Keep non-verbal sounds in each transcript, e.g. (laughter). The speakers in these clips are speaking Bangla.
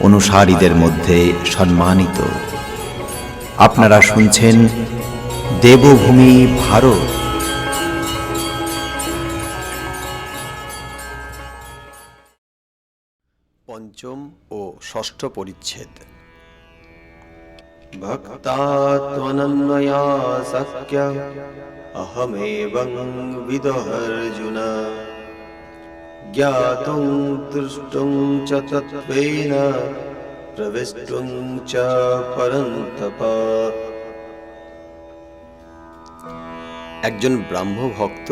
অনুসারীদের মধ্যে সম্মানিত। আপনারা শুনছেন দেবভূমি ভারত। পঞ্চম ও ষষ্ঠ পরিচ্ছেদ। ভক্তাত্মনন্ময়া সখ্য। অহমেবং বিদহর্জুনা ज्ञातुं दृष्टुं च तत्त्वेन प्रविष्टुं च परन्तप একজন ব্রাহ্ম ভক্ত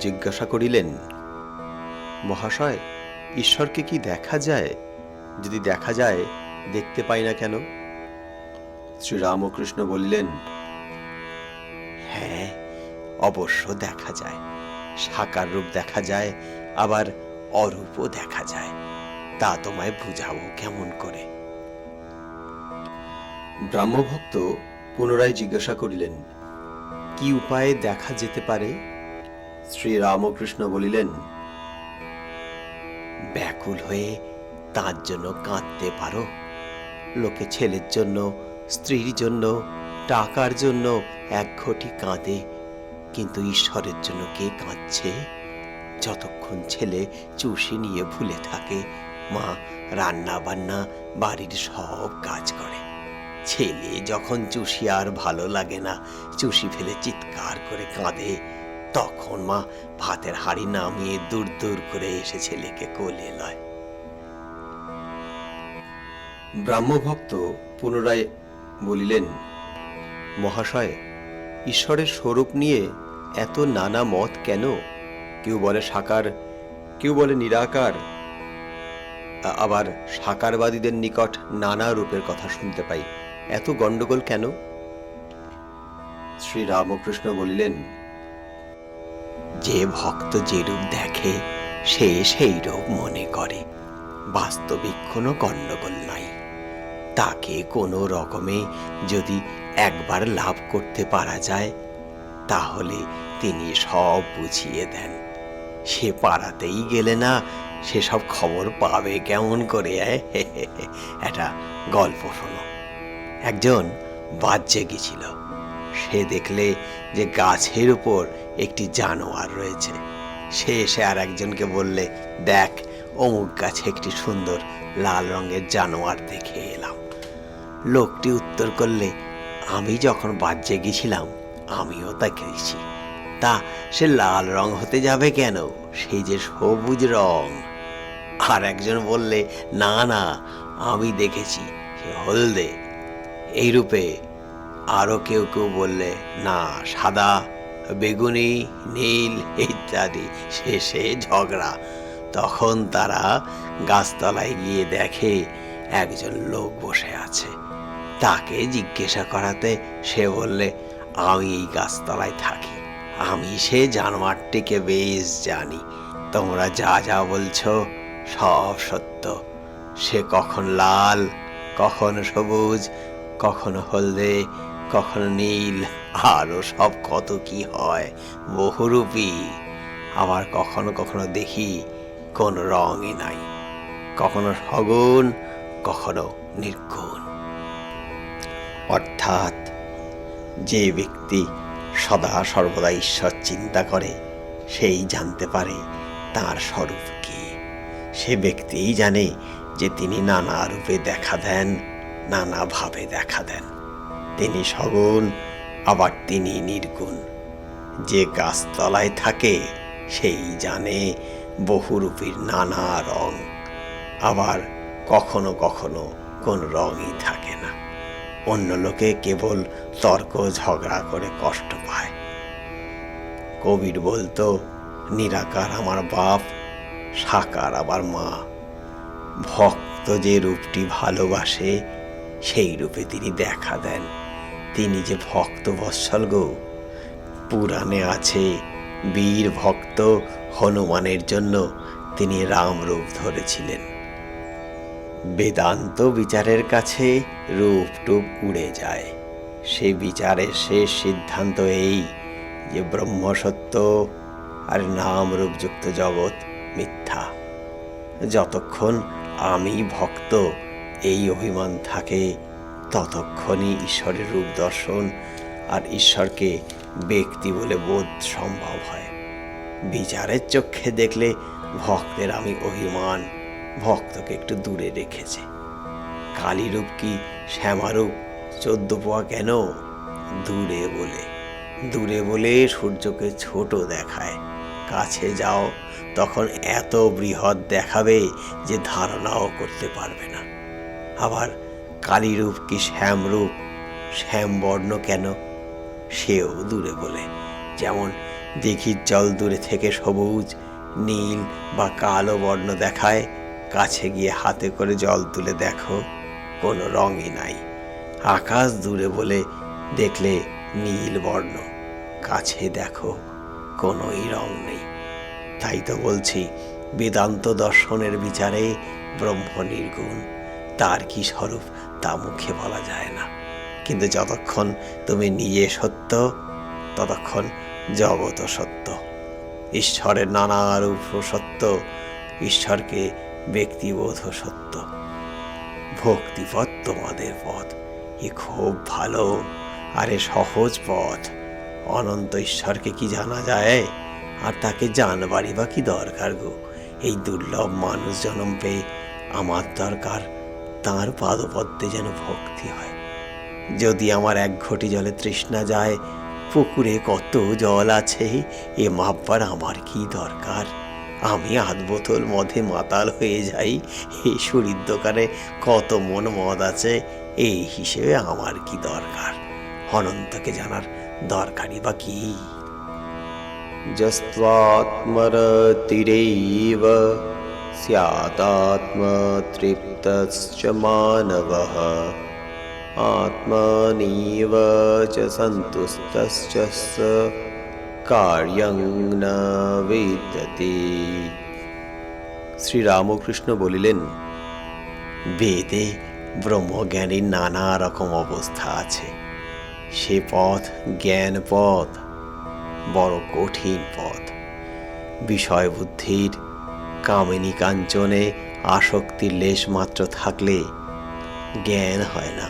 জিজ্ঞাসা করিলেন মহাশয় ঈশ্বরকে কি দেখা যায় যদি দেখা যায় দেখতে পাই না কেন শ্রীরামকৃষ্ণ বললেন হ্যাঁ অবশ্য দেখা যায় সাকার রূপ দেখা যায় আবার অরূপও দেখা যায়। তা তোমায় বুঝাবো কেমন করে। ব্রাহ্মভক্ত পুনরায় জিজ্ঞাসা করিলেন কি উপায়ে দেখা যেতে পারে? শ্রী রামকৃষ্ণ বলিলেন ব্যাকুল হয়ে তার জন্য কাঁদতে পারো। লোকে ছেলের জন্য স্ত্রীর জন্য টাকার জন্য এক ঘটি কাঁদে। কিন্তু ঈশ্বরের জন্য কে কাঁদছে? যতক্ষণ ছেলে চুষি নিয়ে ভুলে থাকে, মা রান্না বান্না, বাড়ির সব কাজ করে। ছেলে যখন চুষি আর ভালো লাগে না, চুষি ফেলে চিৎকার করে কাঁদে। তখন মা ভাতের হাড়ি নামিয়ে দূর দূর করে এসে ছেলেকে কোলে লয়। ব্রাহ্মভক্ত পুনরায় বলিলেন, মহাশয়, ঈশ্বরের স্বরূপ নিয়ে এত নানা মত কেন? কেউ বলে সাকার, কেউ বলে নিরাকার। আবার সাকারবাদীদের নিকট নানা রূপের কথা শুনতে পাই। এত গন্ডগোল কেন? শ্রী রামকৃষ্ণ বলিলেন, যে ভক্ত যে রূপ দেখে, সে সেই রূপ মনে করে। বাস্তবিক কোনো গণ্ডগোল নাই। তাকে কোনো রকমে যদি একবার লাভ করতে পারা যায়, তাহলে তিনি সব বুঝিয়ে দেন। সে পাড়াতেই গেলে না, সেসব খবর পাবে কেমন করে? (laughs) একটা গল্প শোনো। একজন বাজ্যে গেছিল। সে দেখলে যে গাছের উপর একটি জানোয়ার রয়েছে। সে এসে আর একজনকে বললে, দেখ, অমুক গাছে একটি সুন্দর লাল রঙের জানোয়ার দেখে এলাম। লোকটি উত্তর করলে, আমি যখন বাজ্যে গেছিলাম, আমিও তা খেয়েছি তা সে লাল রং হতে যাবে কেন? সেই যে সবুজ রং। আর একজন বললে, না না, আমি দেখেছি, সে হলদে। এইরূপে আরও কেউ কেউ বললে, না, সাদা, বেগুনি, নীল, ইত্যাদি শেষে ঝগড়া। তখন তারা গাছতলায় গিয়ে দেখে একজন লোক বসে আছে। তাকে জিজ্ঞাসা করাতে সে বললে, আমি এই গাছতলায় থাকি। আমি সে জানোয়ারটিকে বেশ জানি। তোমরা যা যা বলছো সব সত্য। সে কখন লাল, কখন সবুজ, কখনো হলদে, কখনো নীল আরও সব কত কি হয়, বহুরূপী। আবার কখনো কখনো দেখি কোন রঙই নাই। কখনো সগুণ, কখনো নির্গুণ। অর্থাৎ যে ব্যক্তি সদা সর্বদা ঈশ্বর চিন্তা করে, সেই জানতে পারে তার স্বরূপ কি। সে ব্যক্তিই জানে যে তিনি নানা রূপে দেখা দেন নানাভাবে দেখা দেন। তিনি সগুণ, আবার তিনি নির্গুণ। যে গাছতলায় থাকে, সেই জানে বহুরূপীর নানা রং। আবার কখনো কখনো কোন রঙই থাকে অন্য লোকে কেবল তর্ক ঝগড়া করে কষ্ট পায়। কবির বলতো, নিরাকার আমার বাপ, সাকার আবার মা। ভক্ত যে রূপটি ভালোবাসে, সেই রূপে তিনি দেখা দেন। তিনি যে ভক্ত বৎসল গো, পুরাণে আছে, বীর ভক্ত হনুমানের জন্য তিনি রাম রূপ ধরেছিলেন। বেদান্ত বিচারের কাছে রূপ টুপ উড়ে যায়। সে বিচারের শেষ সিদ্ধান্ত এই যে ব্রহ্ম সত্য আর নাম রূপযুক্ত জগৎ মিথ্যা। যতক্ষণ আমি ভক্ত, এই অভিমান থাকে, ততক্ষণই ঈশ্বরের রূপ দর্শন আর ঈশ্বরকে ব্যক্তি বলে বোধ সম্ভব হয়। বিচারের চক্ষে দেখলে ভক্তের আমি অভিমান। ভক্তকে একটু দূরে রেখেছে। কালীরূপ কি শ্যামারূপ? চোদ্দ পোয়া কেন? দূরে বলে। দূরে বলে সূর্যকে ছোট দেখায়। কাছে যাও, তখন এত বৃহৎ দেখাবে যে ধারণাও করতে পারবে না। আবার কালীরূপ কি শ্যামরূপ? শ্যামবর্ণ কেন? সেও দূরে বলে। যেমন দিঘির জল দূরে থেকে সবুজ, নীল বা কালো বর্ণ দেখায় কাছে গিয়ে হাতে করে জল তুলে দেখো, কোনো রঙই নাই। আকাশ দূরে বলে দেখলে নীল বর্ণ, কাছে দেখো কোনোই রং নেই। তাই তো বলছি, বেদান্ত দর্শনের বিচারে ব্রহ্ম নির্গুণ, তার কি স্বরূপ তা মুখে বলা যায় না। কিন্তু যতক্ষণ তুমি নিজে সত্য, ততক্ষণ জগৎ সত্য। ঈশ্বরের নানা রূপ সত্য, ঈশ্বরকে ব্যক্তিবোধ সত্য। ভক্তিপথ তোমাদের পথ, এ খুব ভালো। আরে সহজ পথ। অনন্ত ঈশ্বরকে কি জানা যায়? আর তাকে জানবারই বা কি দরকার গো? এই দুর্লভ মানুষ জন্ম পেয়ে আমার দরকার, তাঁর পাদপদ্মে যেন ভক্তি হয়। যদি আমার এক ঘটি জলে তৃষ্ণা যায়, পুকুরে কত জল আছে, এ মাপবার আমার কি দরকার? আমি আধ বোতল মধ্যে মাতাল হয়ে যাই এই সুরির দোকানে কত মন মদ আছে এই হিসেবে আমার কি দরকার অনন্তকে জানার দরকারই বা কি यस्त्वात्मरतिरैव स्यादात्मतृप्तश्च मानवः आत्मनीव च सन्तुष्टश्च स কার্যং না বেদতে শ্রীরামকৃষ্ণ বলিলেন, বেদে ব্রহ্মজ্ঞানীর নানা রকম অবস্থা আছে। সে পথ জ্ঞান পথ, বড় কঠিন পথ। বিষয় বুদ্ধির কামিনী কাঞ্চনে আসক্তির লেশ মাত্র থাকলে জ্ঞান হয় না।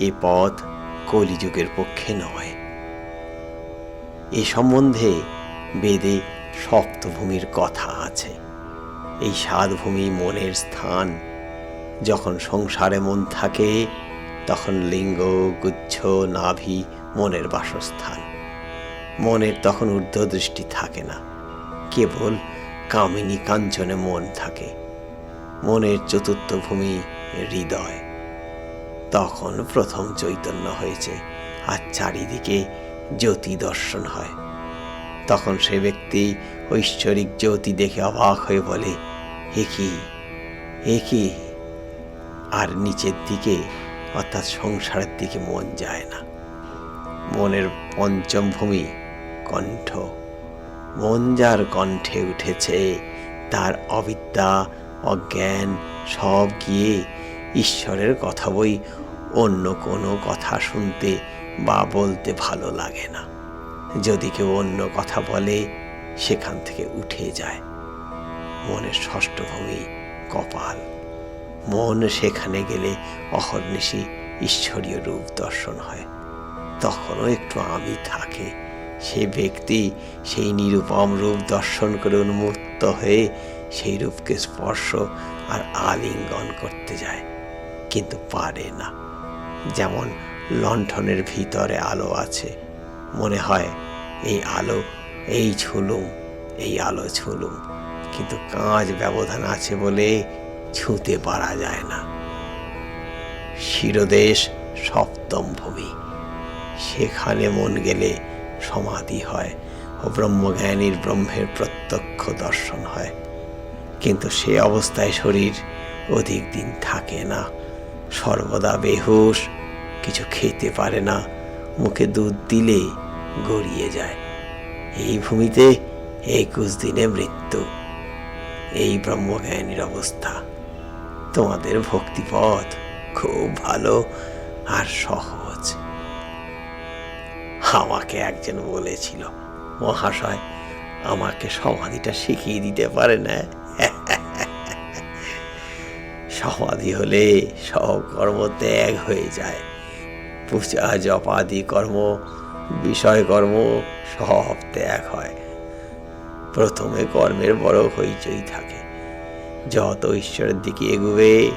এ পথ কলিযুগের পক্ষে নয়। এ সম্বন্ধে বেদে সপ্তভূমির কথা আছে। এই সাত ভূমি মনের স্থান। যখন সংসারে মন থাকে, তখন লিঙ্গ, গুচ্ছ, নাভি মনের বাসস্থান। মনের তখন ঊর্ধ্ব দৃষ্টি থাকে না। কেবল কামিনী কাঞ্চনে মন থাকে। মনের চতুর্থ ভূমি হৃদয়। তখন প্রথম চৈতন্য হয়েছে। আর চারিদিকে জ্যোতি দর্শন হয়। তখন সে ব্যক্তি ঐশ্বরিক জ্যোতি দেখে অবাক হয়ে বলে, এ কি? এ কি? আর নিচের দিকে, অর্থাৎ সংসারের দিকে মন যায় না। মনের পঞ্চম ভূমি কণ্ঠ। মন যার কণ্ঠে উঠেছে, তার অবিদ্যা, অজ্ঞান সব গিয়ে ঈশ্বরের কথা বই অন্য কোনো কথা শুনতে বা বলতে ভালো লাগে না। যদি কেউ অন্য কথা বলে, সেখান থেকে উঠে যায়। মনের ষষ্ঠ ভূমি কপাল। মন সেখানে গেলে অহর্নিশি ঈশ্বরীয় রূপ দর্শন হয়। তখনও একটু আমি থাকে। সে ব্যক্তি সেই নিরূপম রূপ দর্শন করে উন্মুক্ত হয়ে সেই রূপকে স্পর্শ আর আলিঙ্গন করতে যায়। কিন্তু পারে না। যেমন লণ্ঠনের ভিতরে আলো আছে। মনে হয় এই আলো, এই ছুলুম এই আলো ছুলুম কিন্তু কাঁচ ব্যবধান আছে বলে ছুঁতে পারা যায় না। শিরদেশ সপ্তম ভূমি। সেখানে মন গেলে সমাধি হয় ও ব্রহ্মজ্ঞানীর ব্রহ্মের প্রত্যক্ষ দর্শন হয়। কিন্তু সে অবস্থায় শরীর অধিক দিন থাকে না। সর্বদা বেহুশ কিছু খেতে পারে না, মুখে দুধ দিলে গড়িয়ে যায়। এই ভূমিতে একুশ দিনে মৃত্যু। এই ব্রহ্মজ্ঞানীর অবস্থা। তোমাদের ভক্তিপথ খুব ভালো আর সহজ। আমাকে একজন বলেছিল, মহাশয়, আমাকে সমাধিটা শিখিয়ে দিতে পারে না? সমাধি হলে সব কর্ম ত্যাগ হয়ে যায়। পূজা জপাদি কর্ম, বিষয় কর্ম সব ত্যাগ হয়। প্রথমে কর্মের বড় হইচই থাকে। যত ঈশ্বরের দিকে এগুবে,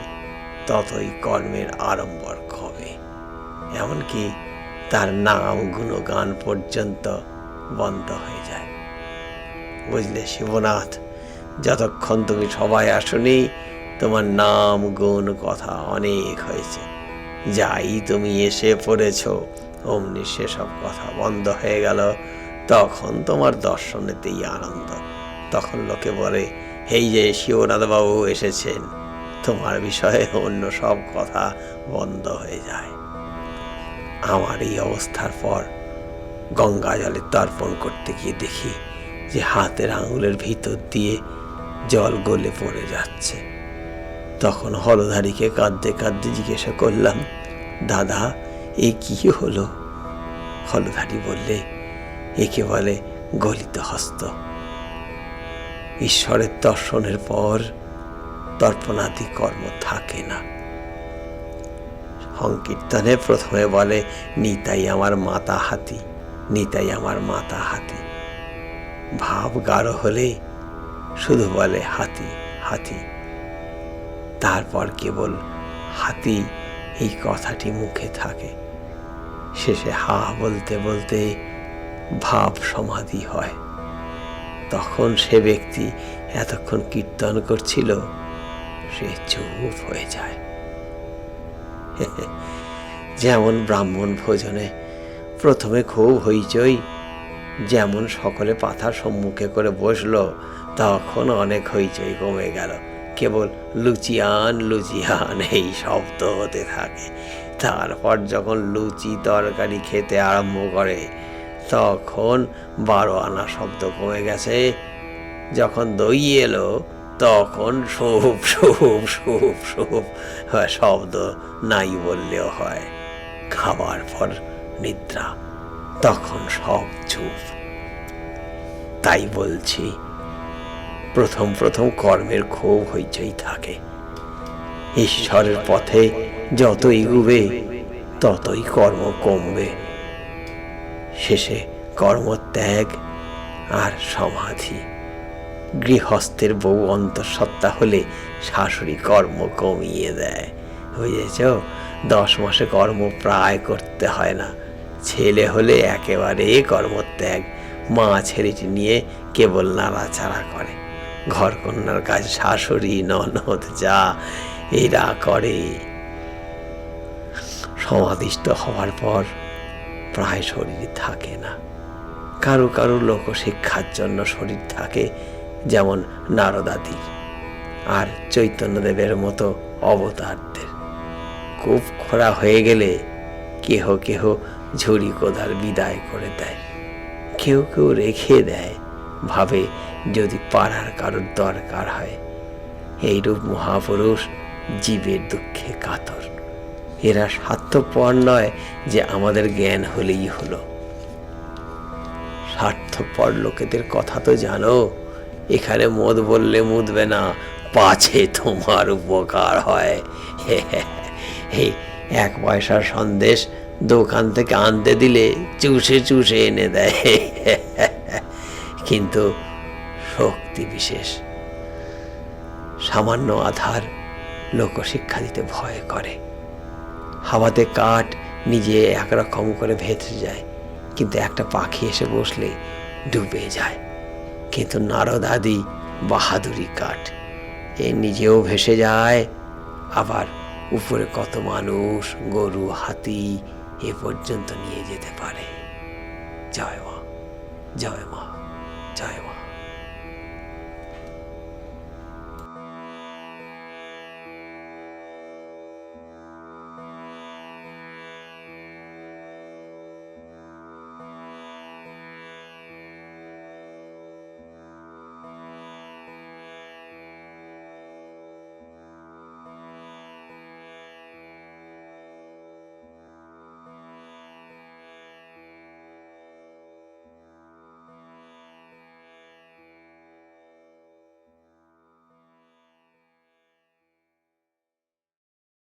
ততই কর্মের আড়ম্বর হবে এমনকি তার নাম গুণগান পর্যন্ত বন্ধ হয়ে যায়। বুঝলে শিবনাথ, যতক্ষণ তুমি সবাই আসনি, তোমার নাম, গুণ, কথা অনেক হয়েছে। যাই তুমি এসে পড়েছ। অমনি সেসব কথা বন্ধ হয়ে গেল। তখন তোমার দর্শনেতেই আনন্দ। তখন লোকে বলে, এই যে শিবনাথবাবু এসেছেন। তোমার বিষয়ে অন্য সব কথা বন্ধ হয়ে যায়। আমার এই অবস্থার পর গঙ্গা জলে তর্পণ করতে গিয়ে দেখি যে হাতের আঙুলের ভিতর দিয়ে জল গলে পড়ে যাচ্ছে। তখন হলধারীকে কাঁদতে কাঁদতে জিজ্ঞাসা করলাম, দাদা, এ কি হলো? হলধারী বললে, একে বলে গলিত হস্ত। ঈশ্বরের দর্শনের পর তর্পণাদি কর্ম থাকে না। সংকীর্তনে প্রথমে বলে, নিতাই আমার মাতা হাতি, নিতাই আমার মাতা হাতি। ভাব গাঢ় হলে শুধু বলে, হাতি হাতি। তারপর কেবল হাতি এই কথাটি মুখে থাকে। শেষে হা বলতে বলতে ভাব সমাধি হয়। তখন সে ব্যক্তি এতক্ষণ কীর্তন করছিল, সে চুপ হয়ে যায়। (laughs) যেমন ব্রাহ্মণ ভোজনে প্রথমে খুব হইচই, যেমন সকলে পাথার সম্মুখে করে বসল, তখন অনেক হইচই কমে গেল। কেবল লুচিয়ান লুচিয়ান এই শব্দ হতে থাকে। তারপর যখন লুচি তরকারি খেতে আরম্ভ করে, তখন বারো আনা শব্দ কমে গেছে। যখন দই এলো, তখন সুপ সুপ সুপ সুপ শব্দ নাই বললেও হয়। খাবার পর নিদ্রা, তখন সব চুপ। তাই বলছি প্রথম প্রথম কর্মের খুব হইচই থাকে। ঈশ্বরের পথে যত এগুবে ততই কর্ম কমবে। শেষে কর্মত্যাগ আর সমাধি। গৃহস্থের বউ অন্তঃসত্ত্বা হলে শাশুড়ি কর্ম কমিয়ে দেয়। বুঝেছ? দশ মাসে কর্ম প্রায় করতে হয় না। ছেলে হলে একেবারে কর্মত্যাগ মা ছেলেটি নিয়ে কেবল নাড়াচাড়া করে। ঘর কন্যার কাজ শাশুড়ি, ননদ যা, এরা করে। সমাদিষ্ট হওয়ার পর প্রায় শরীর থাকে না। কারও কারও লোকশিক্ষার জন্য শরীর থাকে, যেমন নারদাদির আর চৈতন্যদেবের মতো অবতারদের। খুব খোড়া হয়ে গেলে কেহ কেহ ঝুড়ি কোদাল বিদায় করে দেয়। কেউ কেউ রেখে দেয়, ভাবে যদি পাড়ার কারোর দরকার হয়, এইরূপ মহাপুরুষ জীবের দুঃখে কাতর। এরা স্বার্থপর নয় যে আমাদের জ্ঞান হলেই হলো। স্বার্থপর লোকেদের কথা তো জানো, এখানে মদ বললে মুদবে না, পাছে তোমার উপকার হয়। এই এক পয়সার সন্দেশ দোকান থেকে আনতে দিলে চুষে চুষে এনে দেয়। কিন্তু শক্তি বিশেষ। সামান্য আধার লোকশিক্ষা দিতে ভয় করে। হাওয়াতে কাঠ নিজে একরকম করে ভেসে যায়, কিন্তু একটা পাখি এসে বসলে ডুবে যায়। কিন্তু নারদাদি বাহাদুরি কাঠ, এ নিজেও ভেসে যায়। আবার উপরে কত মানুষ, গরু, হাতি এ পর্যন্ত নিয়ে যেতে পারে। জয় মা জয় মা।